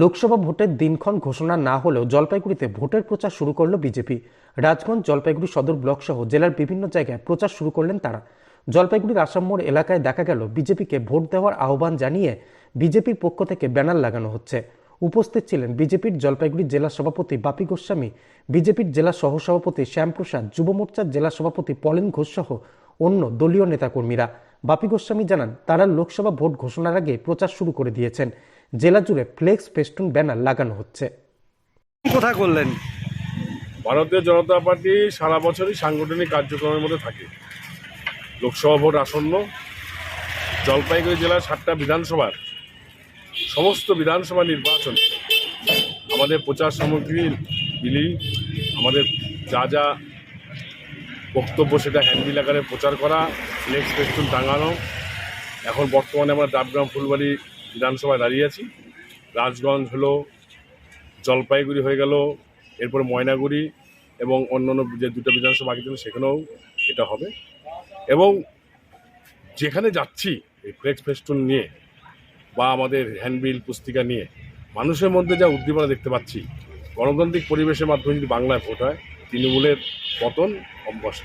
লোকসভা ভোটের দিনক্ষণ ঘোষণা না হলেও জলপাইগুড়িতে ভোটের প্রচার শুরু করল বিজেপি। রাজগঞ্জ, জলপাইগুড়ি সদর ব্লক সহ জেলার বিভিন্ন জায়গায় প্রচার শুরু করলেন তারা। জলপাইগুড়ির আসাম মোড় এলাকায় দেখা গেল বিজেপিকে ভোট দেওয়ার আহ্বান জানিয়ে বিজেপির পক্ষ থেকে ব্যানার লাগানো হচ্ছে। উপস্থিত ছিলেন বিজেপির জলপাইগুড়ি জেলা সভাপতি বাপি গোস্বামী, বিজেপির জেলা সহসভাপতি শ্যামপ্রসাদ, যুব মোর্চার জেলা সভাপতি পলেন ঘোষ সহ অন্য দলীয় নেতাকর্মীরা। বাপি গোস্বামী জানান, তারা লোকসভা ভোট ঘোষণার আগে প্রচার শুরু করে দিয়েছেন। জেলা জুড়ে ফ্লেক্স ফেস্টুন ব্যানার লাগানো হচ্ছে। কোথায় করলেন ভারতীয় জনতা পার্টি সারা বছরই সাংগঠনিক কার্যক্রমের মধ্যে থাকে। লোকসভা ভোট আসন্ন জলপাইগুড়ি জেলার সাতটা বিধানসভার সমস্ত বিধানসভা নির্বাচন। আমাদের প্রচার সামগ্রী বিলি আমাদের যা যা বক্তব্য সেটা হ্যান্ডবিল আকারে প্রচার করা ফ্লেক্স ফেস্টুন টাঙানো। এখন বর্তমানে আমরা ডাবগ্রাম ফুলবাড়ি বিধানসভায় দাঁড়িয়ে আছি। রাজগঞ্জ হলো, জলপাইগুড়ি হয়ে গেল, এরপরে ময়নাগুড়ি এবং অন্যান্য যে দুটো বিধানসভা বাকি ছিল সেখানেও এটা হবে। এবং যেখানে যাচ্ছি এই ফ্লেক্স ফেস্টুন নিয়ে বা আমাদের হ্যান্ডবিল, পুস্তিকা নিয়ে, মানুষের মধ্যে যা উদ্দীপনা দেখতে পাচ্ছি, গণতান্ত্রিক পরিবেশের মাধ্যমে যদি বাংলায় ভোট হয়, তৃণমূলের পতন অব্যস্ত